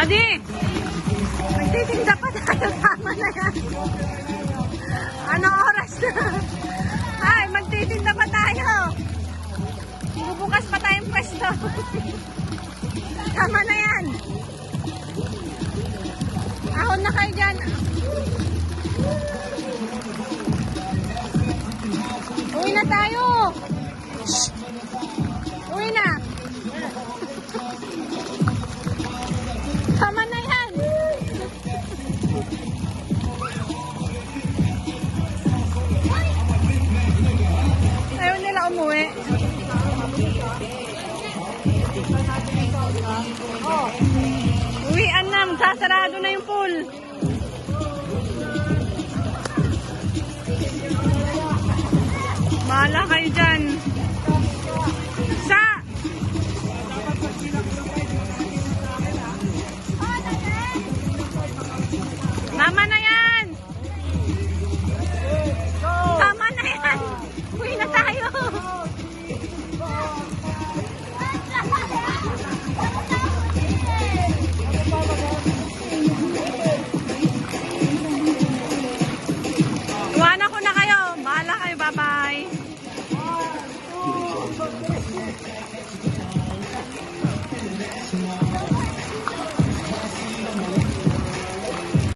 Rudy! Magtitinda pa tayo. Na yan. Ano oras na? Ay, magtitinda pa tayo. Bubukas pa tayong pwesto. Tama na yan. Ahon na kayo dyan. Uwi na tayo. Oh. Uwian na, magsasarado na yung pool. Mahala kayo dyan. Sa! Mama na yan.